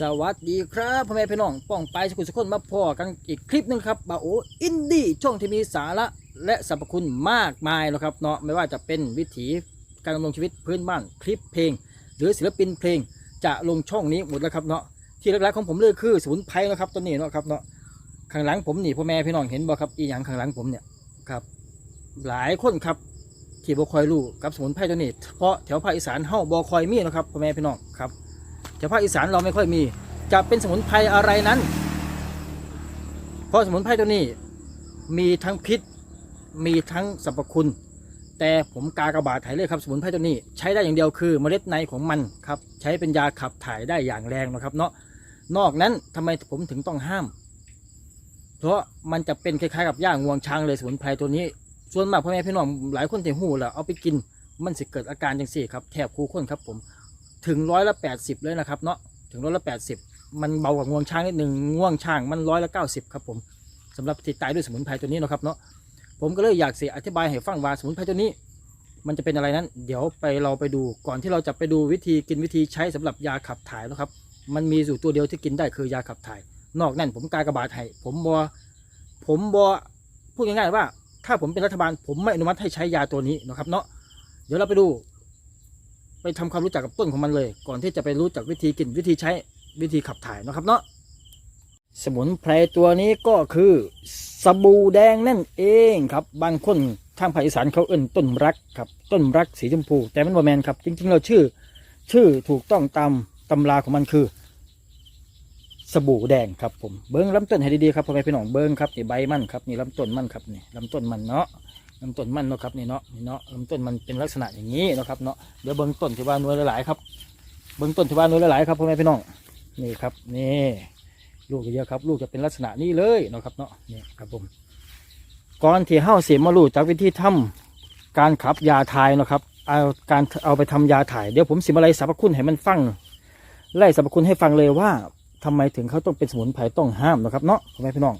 สวัสดีครับพ่อแม่พี่น้องป้องไปสกุลสกุลมาพอกันอีกคลิปหนึงครับบาโออินดี้ช่องที่มีสาระและสรรพคุณมากมายแล้วครับเนาะไม่ว่าจะเป็นวิถีการดำรงชีวิตพื้นบ้านคลิปเพลง หรือศิลปินเพลงจะลงช่องนี้หมดแล้วครับเนาะที่แรกๆของผมเลยคือสมุนไพรนะครับตัวนี้เนาะครับเนาะข้างหลังผมนี่พ่อแม่พี่น้องเห็นบ่ครับอีหยังข้างหลังผมเนี่ยครับ หลายคนครับที่บ่คอยรู้กับสมุนไพรตัวนี้เพราะแถวภาคอีสานเฮาบ่คอยมีนะครับพ่อแม่พี่น้องครับ แถวภาคอีสานเราไม่ค่อยมี จะเป็นสมุนไพรอะไรนั้น เพราะสมุนไพรตัวนี้มีทั้งพิษ มีทั้งสรรพคุณ แต่ผมกากระบาดถ่ายเลยครับสมุนไพรตัวนี้ใช้ได้อย่างเดียวคือเมล็ดในของมันครับใช้เป็นยาขับถ่ายได้อย่างแรงนะครับเนาะนอกนั้นทำไมผมถึงต้องห้าม เพราะมันจะเป็นคล้ายๆกับย่างงวงช้างเลยสมุนไพรตัวนี้ ส่วนมากพ่อแม่พี่น้องหลายคนที่หูแหละเอาไปกินมันสิเกิดอาการจังสี่ครับแทบคู่คนครับผม ถึงร้อยละแปดสิบเลยนะครับเนาะถึงร้อยละแปดสิบมันเบากว่างวงช้างนิดหนึ่งง่วงช้างมันร้อยละเก้าสิบครับผมสำหรับที่ตายด้วยสมุนไพรตัวนี้เนาะครับเนาะผมก็เลยอยากเสียอธิบายให้ฟังว่าสมุนไพรตัวนี้ มันจะเป็นอะไรนั้น เดี๋ยวไปเราไปดูก่อนที่เราจะไปดูวิธีกินวิธีใช้สำหรับยาขับถ่ายนะครับ มันมีอยู่ตัวเดียวที่กินได้คือยาขับถ่าย นอกนั้นผมกากระบาดให้ผมบอผมบอพูดง่ายๆว่า ถ้าผมเป็นรัฐบาล ผมไม่อนุมัติให้ใช้ยาตัวนี้นะครับเนาะเดี๋ยวเราไปดู ไปทำความรู้จักกับต้นของมันเลย ก่อนที่จะไปรู้จักวิธีกินวิธีใช้วิธีขับถ่ายนะครับเนาะสมุนไพรตัวนี้ก็คือสบู่แดงนั่นเองครับ บางคนทางภาคอีสานเขาเอิ้นต้นรักครับ ต้นรักสีชมพู แต่มันบ่แมนครับ จริงๆเราชื่อ ชื่อถูกต้องตามตำราของมันคือ สบู่แดงครับผมเบิ้งลำต้นให้ดีๆครับพ่อแม่พี่น้องเบิ้งครับนี่ใบมันครับนี่ลำต้นมันครับนี่ลำต้นมันเนาะ ลำต้นมันเนาะครับนี่เนาะนี่เนาะลำต้นมันเป็นลักษณะอย่างนี้นะครับเนาะเดี๋ยวเบิ้งต้นที่ว่าหน่วยหลายๆครับเบิ้งต้นที่ว่าหน่วยหลายๆครับพ่อแม่พี่น้องนี่ครับนี่ลูกเยอะครับ ลูกจะเป็นลักษณะนี้เลยนะครับเนาะนี่ครับผมก่อนที่เฮ้าเสียมาลูกจากวิธีทำการขับยาถ่ายนะครับเอาการเอาไปทำยาถ่ายเดี๋ยวผมสิมาไล่สรรพคุณให้มันฟังไล่สรรพคุณให้ฟังเลยว่าทำไมถึงเขาต้องเป็นสมุนไพรต้องห้ามนะครับเนาะพ่อแม่พี่น้อง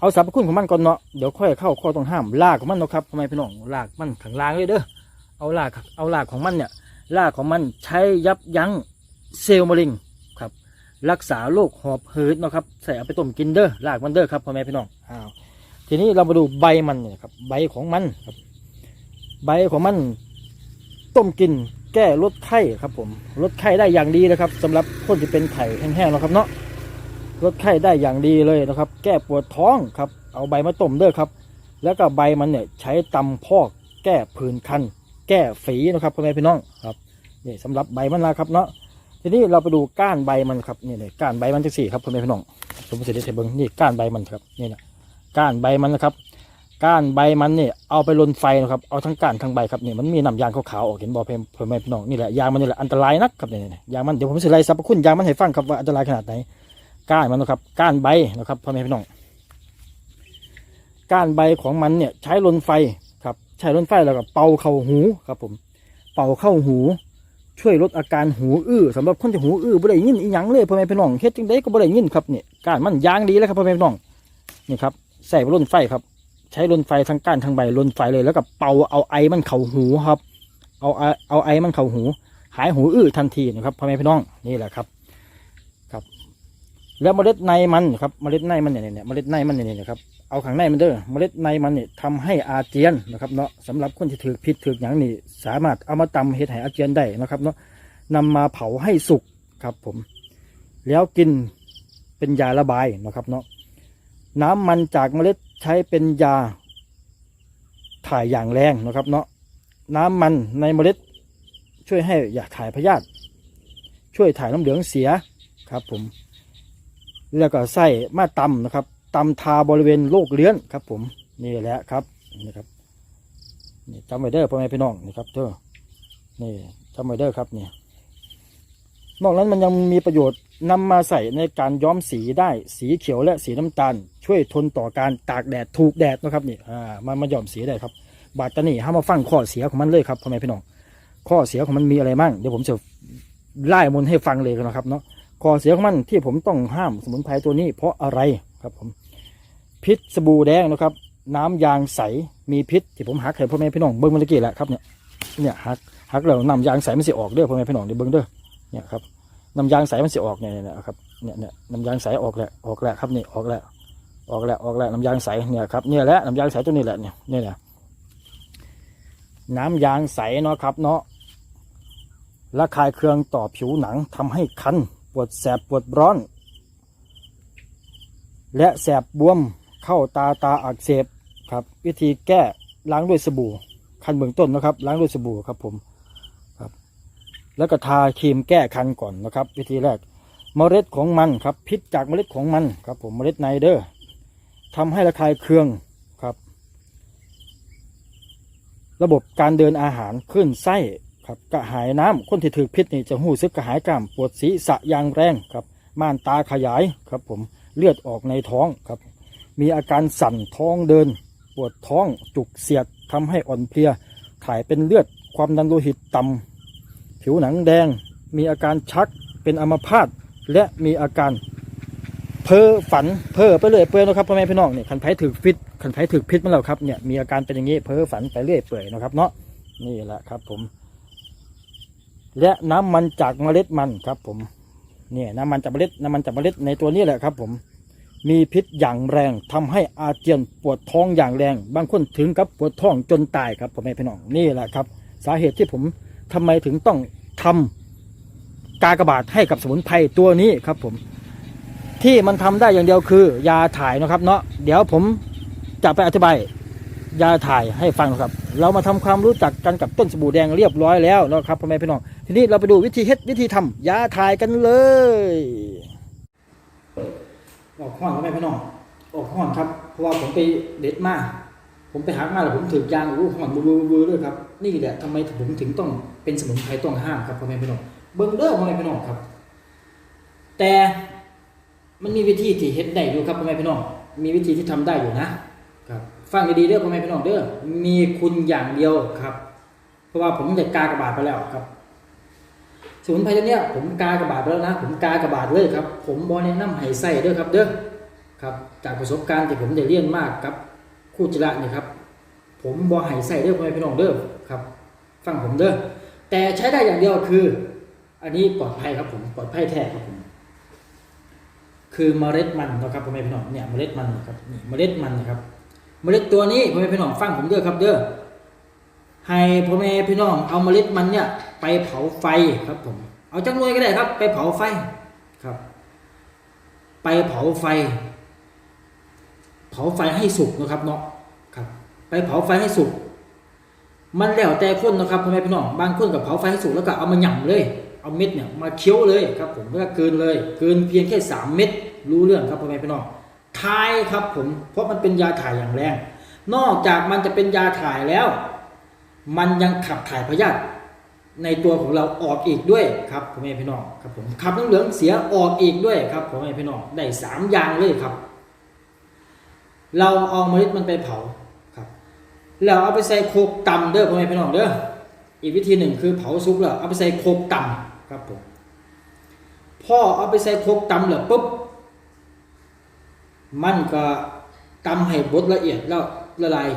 เอาสรรพคุณของมันก่อนเนาะเดี๋ยวค่อยเข้าข้อต้องห้ามรากของมันเนาะครับพ่อแม่พี่น้องรากมันข้างล่างเลยเด้อเอารากเอารากของมันเนี่ยรากของมันใช้ยับยั้งเซลล์มะเร็งครับ รักษาโรคหอบหืดเนาะครับใส่เอาไปต้มกินเด้อรากมันเด้อครับพ่อแม่พี่น้องอ้าวทีนี้เรามาดูใบมันเนี่ยครับใบของมันครับ ใบของมัน ต้มกินแก้ลดไข้ครับผมลดไข้ได้อย่างดีนะครับสำหรับคนที่เป็นไข้แห้งๆนะครับเนาะ ลดไข้ได้อย่างดีเลยนะครับ แก้ปวดท้องครับ เอาใบมาต้มเด้อครับ แล้วก็ใบมันเนี่ยใช้ตำพอก แก้ผื่นคัน แก้ฝีนะครับพ่อแม่พี่น้องครับนี่สำหรับใบมันนะครับเนาะทีนี้เราไปดูก้านใบมันครับนี่เลยก้านใบมันจะสี่ครับพ่อแม่พี่น้องผมจะได้เทเบิงนี่ก้านใบมันครับนี่นะก้านใบมันนะครับ ก้านใบมันเนี่ยเอาไปลนไฟนะครับเอาทั้งก้านทั้งใบครับนี่มันมีน้ำยางขาวๆออกเห็นบอเพมเพมแม่พี่น้องนี่แหละยางมันนี่แหละอันตรายนักครับเนี่ยเนี่ยยางมันเดี๋ยวผมจะไล่สรรพคุณยางมันให้ฟังครับว่าอันตรายขนาดไหน ก้านมันนะครับก้านใบนะครับพ่อแม่พี่น้องก้านใบของมันเนี่ยใช้ลนไฟครับใช้ลนไฟแล้วก็เป่าเข้าหูครับผม เป่าเข้าหู ช่วยลดอาการหูอื้อสำหรับคนที่หูอื้อบ่ได้ยินอีหยังเลยพ่อแม่พี่น้องเฮ็ดจังไดก็บ่ได้ยินครับเนี่ยก้านมันยางดีแล้วครับพ่อแม่พี่น้องนี่ครับใส่ลนไฟครับ ใช้ลนไฟทั้งก้านทั้งใบลนไฟเลยแล้วก็เป่าเอาไอมันเข่าหูครับ เอาไอเอาไอมันเข่าหู หายหูอื้อทันทีนะครับพ่อแม่พี่น้องนี่แหละครับ แล้วเมล็ดในมันครับเมล็ดในมันเนี่ยเนี่ยเมล็ดในมันเนี่ยเนี่ยครับเอาข้างในมันเด้อเมล็ดในมันเนี่ยทำให้อาเจียนนะครับเนาะสำหรับคนที่ถือพิษถืออย่างนี่สามารถเอามาตำเห็ดให้อาเจียนได้นะครับเนาะนำมาเผาให้สุกครับผม แล้วกินเป็นยาระบายนะครับเนาะน้ำมันจากเมล็ดใช้เป็นยาถ่ายอย่างแรงนะครับเนาะน้ำมันในเมล็ดช่วยให้อยากถ่ายพยาธิช่วยถ่ายน้ำเหลืองเสียครับผม แล้วก็ใส่มาตำนะครับตำทาบริเวณโรคเลื้อนครับ ผมนี่แหละครับนี่ครับนี่จำไว้เด้อพ่อแม่พี่น้องนี่ครับเด้อนี่จำไว้เด้อครับเนี่ยนอกนั้นมันยังมีประโยชน์นำมาใส่ในการย้อมสีได้สีเขียวและสีน้ำตาล ช่วยทนต่อการตากแดดถูกแดดนะครับนี่อ่ามันมาย้อมสีได้ครับ บาดตานี่ห้ามมาฟังข้อเสียของมันเลยครับพ่อแม่พี่น้องข้อเสียของมันมีอะไรบ้างเดี๋ยวผมจะไล่มนให้ฟังเลยกันนะครับเนาะ ข้อเสียของมันที่ผมต้องห้ามสมุนไพรตัวนี้เพราะอะไรครับผม พิษสบู่แดงนะครับ น้ำยางใสมีพิษที่ผมหักให้พ่อแม่พี่น้องเบิ้งเมื่อกี้แหละครับเนี่ยเนี่ยหักหักแล้วน้ำยางใสมันสิออกเด้อพ่อแม่พี่น้องเดี๋ยวเบิ้งเด้อเนี่ยครับน้ำยางใสมันสิออกเนี่ยนะครับเนี่ยเนี่ยน้ำยางใสออกแหล้วออกแหล้วครับนี่ออกแหล้วออกแหล้วออกแหล้วน้ำยางใสเนี่ยครับเนี่ยแหละน้ำยางใสตัวนี้แหละเนี่ยเนี่ยเนี่ยน้ำยางใสเนาะครับเนาะระคายเคืองต่อผิวหนังทำให้คัน ปวดแสบปวดร้อน และแสบบวมเข้าตาตาอักเสบครับ วิธีแก้ล้างด้วยสบู่คันเบื้องต้นนะครับ ล้างด้วยสบู่ครับผมครับแล้วก็ทาครีมแก้คันก่อนนะครับ วิธีแรกเมล็ดของมันครับ พิษจากเมล็ดของมันครับ ผมเมล็ดไนเดอร์ทำให้ระคายเคืองครับ ระบบการเดินอาหารขึ้นไส้ ครับกระหายน้ำคนที่ถือพิษนี่จะหูซึกกระหายกล้ามปวดศีรษะอย่างแรงครับม่านตาขยายครับผมเลือดออกในท้องครับ มีอาการสั่นท้องเดิน ปวดท้องจุกเสียดทำให้อ่อนเพลียถ่ายเป็นเลือดความดันโลหิตต่ำผิวหนังแดง มีอาการชักเป็นอัมพาตและมีอาการเพ้อฝันเพ้อไปเรื่อยเปื่อยนะครับพ่อแม่พี่น้องเนี่ยขันไผถือฟิตขันไผถือพิษมาแล้วครับเนี่ยมีอาการเป็นอย่างนี้เพ้อฝันไปเรื่อยเปื่อยนะครับเนาะนี่แหละครับผม และน้ำมันจากเมล็ดมันครับผมเนี่ยน้ำมันจากเมล็ดน้ำมันจากเมล็ดในตัวนี้แหละครับ ผม มีพิษอย่างแรงทำให้อาเจียนปวดท้องอย่างแรง บางคนถึงกับปวดท้องจนตายครับพ่อแม่พี่น้องนี่แหละครับ สาเหตุที่ผมทำไมถึงต้องทำกากบาทให้กับสมุนไพรตัวนี้ครับผม ที่มันทำได้อย่างเดียวคือยาถ่ายนะครับ เนาะเดี๋ยวผมจะไปอธิบายยาถ่ายให้ฟังครับ เรามาทำความรู้จักกันกับต้นสบู่แดงเรียบร้อยแล้วนะครับพ่อแม่พี่น้อง ทีนี้เราไปดูวิธีเฮ็ดวิธีทำยาถ่ายกันเลยออกห้อนพ่อแม่พี่น้องออกห้อนครับ เพราะว่าผมไปเด็ดมาผมไปหามาแล้วผมถือยางอู้ห้อนบูบูบูด้วยครับนี่แหละทำไมผมถึงต้องเป็นสมุนไพรต้องห้ามครับพ่อแม่พี่น้องเบิ้งเด้อพ่อแม่พี่น้องครับ แต่มันมีวิธีที่เฮ็ดได้อยู่ครับพ่อแม่พี่น้องมีวิธีที่ทำได้อยู่นะครับฟังดีๆเด้อพ่อแม่พี่น้องเด้อมีคุณอย่างเดียวครับ เพราะว่าผมจะกากระบาดไปแล้วครับ สมุนไพรเนี้ยผมกากระบาดไปแล้วนะผมกากระบาดเลยครับ ผมบอแนะนำให้ใส่เด้อครับเด้อครับจากประสบการณ์ที่ผมได้เรียนมากครับคู่จิระเนี่ยครับ ผมบอให้ใส่เด้อพ่อแม่พี่น้องเด้อครับฟังผมเด้อแต่ใช้ได้อย่างเดียวคือ อันนี้ปลอดภัยครับผมปลอดภัยแท้ครับผมคือเมล็ดมันนะครับพ่อแม่พี่น้องเนี่ยเมล็ดมันนะครับนี่เมล็ดมันนะครับ เมล็ดตัวนี้พ่อแม่พี่น้องฟังผมเด้อครับเด้อ ให้พ่อแม่พี่น้องเอาเมล็ดมันเนี่ยไปเผาไฟครับผม เอาจังหน่วยก็ได้ครับ ไปเผาไฟครับ ไปเผาไฟ เผาไฟให้สุกนะครับเนาะครับ ไปเผาไฟให้สุกมันแล้วแต่คนนะครับพ่อแม่พี่น้องบางคนกับเผาไฟให้สุกแล้วก็เอามาหย่ำเลย เอาเม็ดเนี่ยมาเคี้ยวเลยครับ ผมแล้วก็กลืนเลยเกลืนเพียงแค่สามเม็ดรู้เรื่องครับพ่อแม่พี่น้องทายครับผมเพราะมันเป็นยาถ่ายอย่างแรง นอกจากมันจะเป็นยาถ่ายแล้ว มันยังขับถ่ายพยาธิในตัวของเราออกอีกด้วยครับพ่อแม่พี่น้องครับผมขับน้ำเหลืองเสียออกอีกด้วยครับพ่อแม่พี่น้องได้สามอย่างเลยครับ เราเอาเมล็ดมันไปเผาครับแล้วเอาไปใส่โคกตำเด้อพ่อแม่พี่น้องเด้ออีกวิธีหนึ่งคือเผาซุปแล้วเอาไปใส่โคกตำครับผมพ่อเอาไปใส่โคกตำแล้วปุ๊บมันก็ตำให้บดละเอียดแล้วละลาย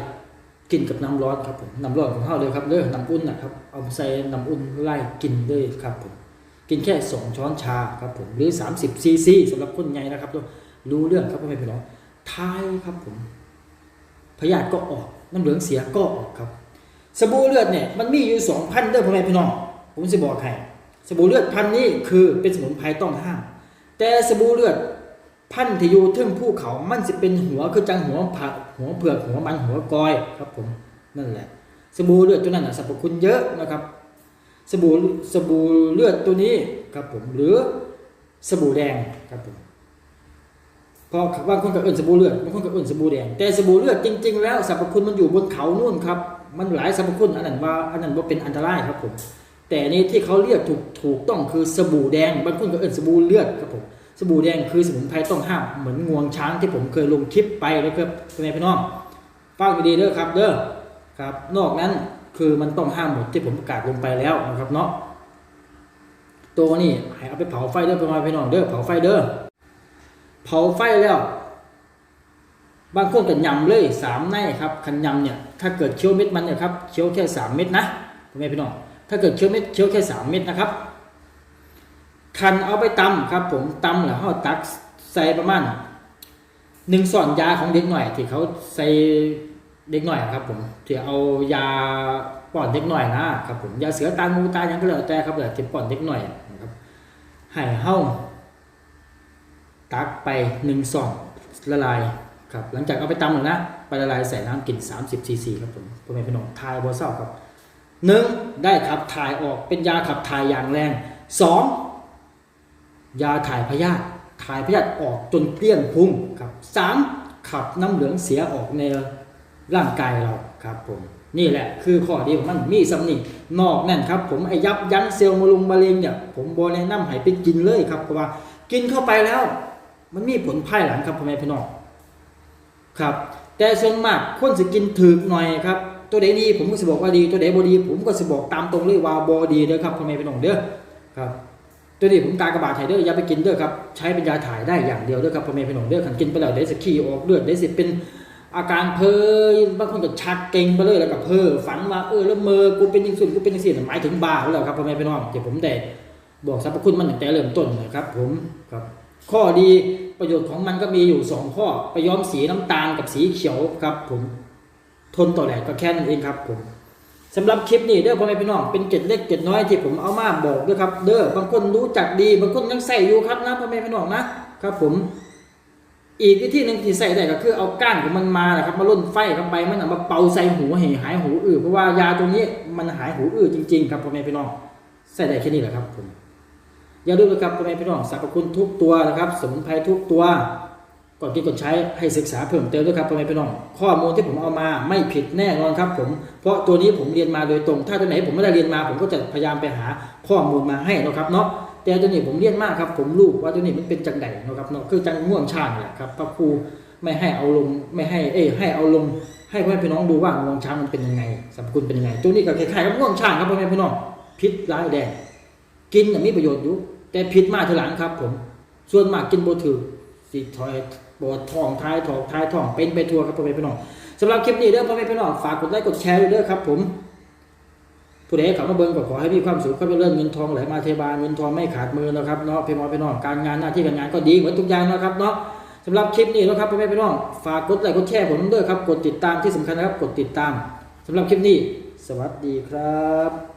กินกับน้ำร้อนครับผมน้ำร้อนของเขาวเลยครับเด้อน้ำอุ่นนะครับ เอาใส่น้ำอุ่นไล่กินเลยครับผมกินแค่สองช้อนชาครับผมหรือ 30ซีซีสำหรับคนใหญ่นะครับรู้เรื่องครับพ่อแม่พี่น้องทายครับผมพยาธิก็ออกน้ำเหลืองเสียก็ออกครับ สบู่เลือดเนี่ยมันมีอยู่สองพันเด้อพ่อแม่พี่น้องผมจะบอกให้สบู่เลือดพันนี้คือเป็นสมุนไพรต้องห้ามแต่สบู่เลือด พันธุ์ที่อยู่ทึ่งภูเขามันจะเป็นหัวคือจังหัวผักหัวเผือกหัวมันหัวกอยครับผมนั่นแหละ สบู่เลือดตัวนั้นนะสรรพคุณเยอะนะครับ สบู่สบู่เลือดตัวนี้ครับผมหรือสบู่แดงครับผมพราบางคนก็เอื่นสบู่เลือดบางคนก็เอื่นสบู่แดงแต่สบู่เลือดจริง ๆ แล้วสรรพคุณมันอยู่บนเขานู่นครับ มันหลายสรรพคุณอันนั้นว่าอันนั้นว่าเป็นอันตรายครับผมแต่นี้ที่เขาเรียกถูกถูกต้องคือสบู่แดงบางคนก็เอื่นสบู่เลือดครับผม บู่แดงคือสมุนไพรต้องห้ามเหมือนงวงช้างที่ผมเคยลงคลิปไปแล้วครับพ่อแม่พี่น้องฟังดีๆเด้อครับเด้อครับ นอกนั้นคือมันต้องห้ามหมดที่ผมประกาศลงไปแล้วนะครับเนาะตัวนี้ให้เอาไปเผาไฟเด้อพ่อแม่พี่น้องเด้อเผาไฟเด้อเผาไฟแล้วบางคนก็ยำเลยสามในครับคันยำเนี่ยถ้าเกิดเคี้ยวเม็ดมันเนี่ยครับเคี้ยวแค่สามเม็ดนะพ่อแม่พี่น้องถ้าเกิดเคี้ยวเม็ดเคี้ยวแค่สามเม็ดนะครับ คันเอาไปตำครับ ผมตำแล้วเขาตักใส่ประมาณหนึ่งส่อนยาของเด็กหน่อย ที่เขาใส่เด็กหน่อยครับ ผมที่เอายาป้อนเด็กหน่อยนะครับผมยาเสือตางูตายังก็แล้วแต่ครับเลยที่ป้อนเด็กหน่อยนะครับให้เฮาตักไปหนึ่งส่อนละลายครับหลังจากเอาไปตำแล้วนะไปละลายใส่น้ำกิน30ซีซีครับผมพ่อแม่พี่น้องทายบัวเศร้าครับหนึ่งได้ขับถ่ายออกเป็นยาขับถ่ายอย่างแรงสอง ยาถ่ายพยาธิถ่ายพยาธิออกจนเกลี้ยงพุงครับสามขับน้ำเหลืองเสียออกในร่างกายเราครับผมนี่แหละคือข้อดีของมันมีสำนินอกนั่นครับ ผมไอ้ยับยั้งเซลล์มะลุมมะเร็งเนี่ยผมบอแนะนำให้ไปกินเลยครับเพราะว่ากินเข้าไปแล้ว มันมีผลภายหลังครับพ่อแม่พี่น้องครับ แต่ส่วนมากคนสิกินถึกหน่อยครับตัวใดดีผมก็สิบอกว่าดี ตัวใดบ่ดี ผมก็สิบอกตามตรงเลยว่าบ่ดีเด้อครับพ่อแม่พี่น้องเด้อครับ ตัวนี้ผมกากระบาดไห้เด้ออย่าไปกินเด้อครับใช้เป็นยาถ่ายได้อย่างเดียวเด้อครับพ่อแม่พี่น้องเด้อคันกินไปแล้วได้สิขี้ออกเลือดได้สิเป็นอาการเพ้อบางคนก็ชักเก่งไปเลยแล้วก็เพ้อฝันว่าเออแล้วเมอกูเป็นจังสุดกูเป็นจังซี่หมายถึงบ้าแล้วครับพ่อแม่พี่น้องที่ผมได้บอกสรรพคุณมันตั้งแต่เริ่มต้นนะครับผมครับข้อดีประโยชน์ของมันก็มีอยู่ 2 ข้อไปย้อมสีน้ำตาลกับสีเขียวครับ ผมทนต่อแดดก็แค่นั้นเองครับผม สำหรับคลิปนี้เด้อพ่อแม่พี่น้องเป็นเกร็ดเล็กเกร็ดน้อยที่ผมเอามาบอกด้วยครับ เด้อบางคนรู้จักดีบางคนยังใส่อยู่ครับนะพ่อแม่พี่น้องนะครับผม อีกวิธีหนึ่งที่ใส่ได้ก็คือเอาก้านของมันมานะครับมาล่นไฟเข้าไปมันมาเป่าใส่หูให้หายหูอื้อเพราะว่ายาตัวนี้มันหายหูอื้อจริงๆครับพ่อแม่พี่น้องใส่ได้แค่นี้แหละครับผมอย่าลืมนะครับพ่อแม่พี่น้องสรรพคุณทุกตัวนะครับสมุนไพรทุกตัว ก่อนกินก่อนใช้ให้ศึกษาเพิ่มเติมด้วยครับพ่อแม่พี่น้อง ข้อมูลที่ผมเอามาไม่ผิดแน่นอนครับผมเพราะตัวนี้ผมเรียนมาโดยตรง ถ้าตัวไหนผมไม่ได้เรียนมา ผมก็จะพยายามไปหาข้อมูลมาให้นะครับเนาะแต่ตัวนี้ผมเรียนมากครับ ผมรู้ว่าตัวนี้มันเป็นจังไดนะครับเนาะคือจังง่วงชาเนี่ยครับพระครูไม่ให้เอาลงไม่ให้เอ้ให้เอาลงให้พ่อแม่พี่น้องดูว่าง่วงช้างมันเป็นยังไงสรรพคุณเป็นยังไงตัวนี้ก็คล้ายๆกับง่วงช้างครับพ่อแม่พี่น้องพิษร้ายแรงกินมีประโยชน์อยู่แต่ผิดมากทีหลังครับ ผมส่วนมากกินโบถือ สิถอยปวดท้องท้ายถอกท้ายท้องเป็นไปทั่วครับพ่อแม่พี่น้องสำหรับคลิปนี้เด้อพ่อแม่พี่น้องฝากกดไลค์กดแชร์ด้วยเด้อครับ ผมผู้ใดเขามาเบิ่งก็ขอให้มีความสุขเขาไปเรื่องเงินทองไหลมาเทบาลเงินทองไม่ขาดมือนะครับเนาะพี่น้องพี่น้องการงานหน้าที่การงานก็ดีเหมือนทุกอย่างนะครับเนาะสำหรับคลิปนี้นะครับพ่อแม่พี่น้องฝากกดไลค์กดแชร์ผมด้วยครับกดติดตามที่สำคัญนะครับกดติดตามสำหรับคลิปนี้ สวัสดีครับ